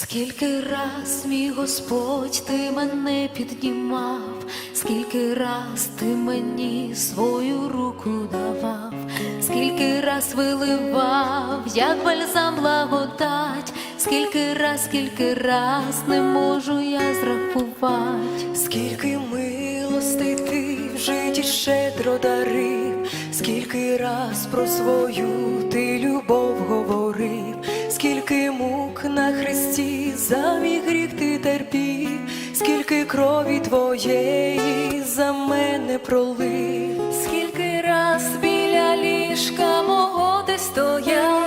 Скільки раз, мій Господь, ти мене піднімав, скільки раз ти мені свою руку давав, скільки раз виливав, як бальзам благодать, скільки раз, скільки раз не можу я зрахувати. Скільки милостей ти в житті щедро дарив, скільки раз про свою ти любов говорив, мук на хресті за мій гріх ти терпів, скільки крові твоєї за мене пролив, Скільки раз біля ліжка мого ти стояв,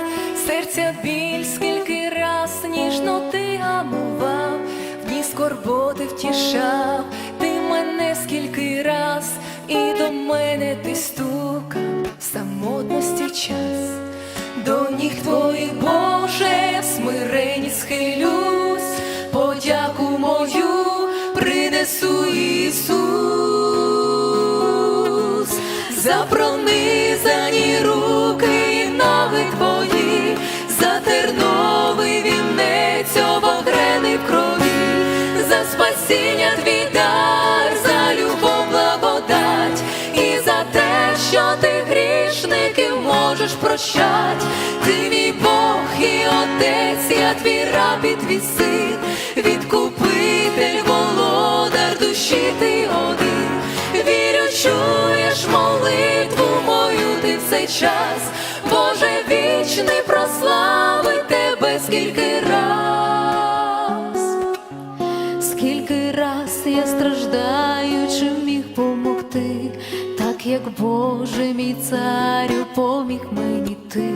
серця біль, скільки раз ніжно ти гамував, в дні скорботи втішав, ти мене скільки раз, і до мене ти стукав самотності час. До ніг твоїх, Боже, смирені схилюсь, подяку мою принесу Ісус, за пронизані руки і ноги твої, за терновий вінець обогрений в крові, за спасіння твій дар, прощать, ти мій Бог і Отець, я твій раб і твій син, відкупитель, володар душі ти один, вірю, чуєш молитву мою ти в цей час, як Боже мій царю поміг мені ти,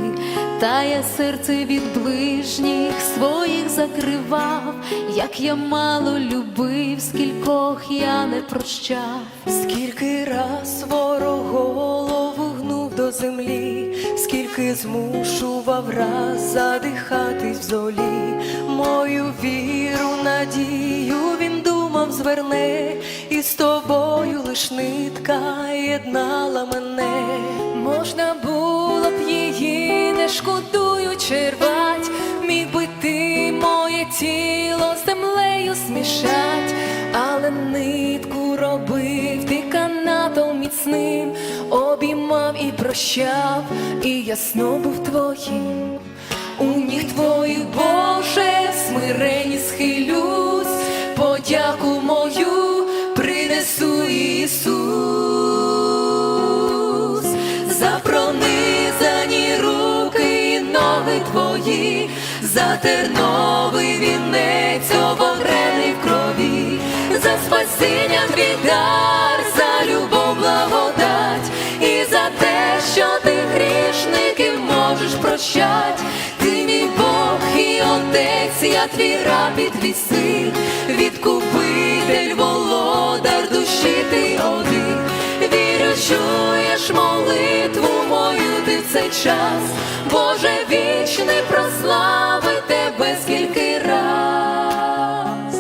та я серце від ближніх своїх закривав, як я мало любив, скількох я не прощав. скільки раз ворог гнув до землі, скільки змушував раз задихатись в золі, мою віру, надію він думав зверне, і з тобою лиш нитка єднала мене. Можна було б її, не шкодуючи рвать, міг би ти моє тіло з землею смішать, але нитку робив ти канатом міцним, обіймав і прощав, і ясно був твоїм. У ніг твоїх, Боже, смирені схилюсь, подяку мою принесу Ісус, за пронизані руки і ноги твої, за терновий вінець обогрений в крові, за спасіння твій дар, за любов благодать, і за те, що ти грішників можеш прощать, ти мій Бог і Отець, я твій раб і твій син, цей час, Боже вічний, прослави тебе скільки раз.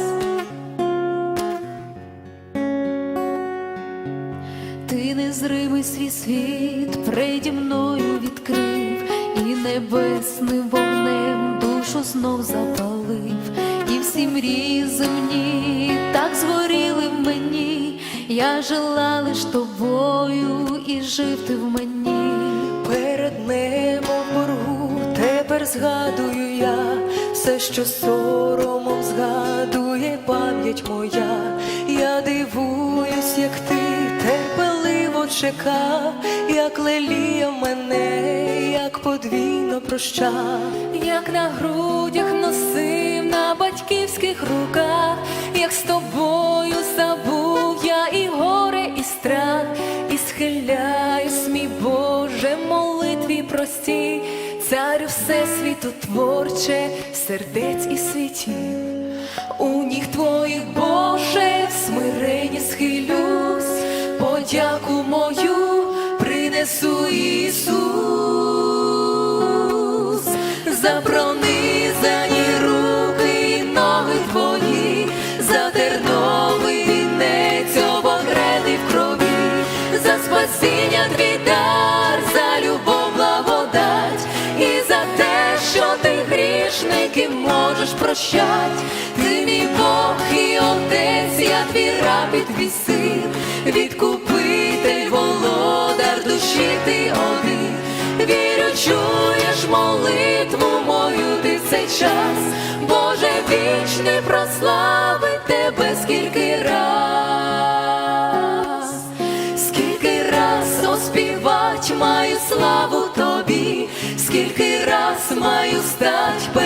Ти незримий свій світ преді мною відкрив, і небесним вогнем душу знов запалив, і всі мрії земні так згоріли в мені, я жила лиш тобою, і жив ти в мені. Тепер згадую я все, що соромом згадує пам'ять моя. Я дивуюсь, як ти терпеливо чекав, як лелія мене, як подвійно прощав. як на грудях носив на батьківських руках, як з тобою всесвіту творче, сердець і світів. У ніг твоїх, Боже, в смиренні схилюсь, подяку мою принесу Ісус, за пронизані руки і ноги за терновий вінець обогрений в крові, за спасіння твій дар, грішників можеш прощать, ти мій Бог і отець, я твій раб і твій син, відкупитель, володар душі ти один, вірю, чуєш молитву мою ти цей час, Боже вічний прославить тебе скільки раз, скільки раз оспівать маю славу тобі, скільки раз маю стать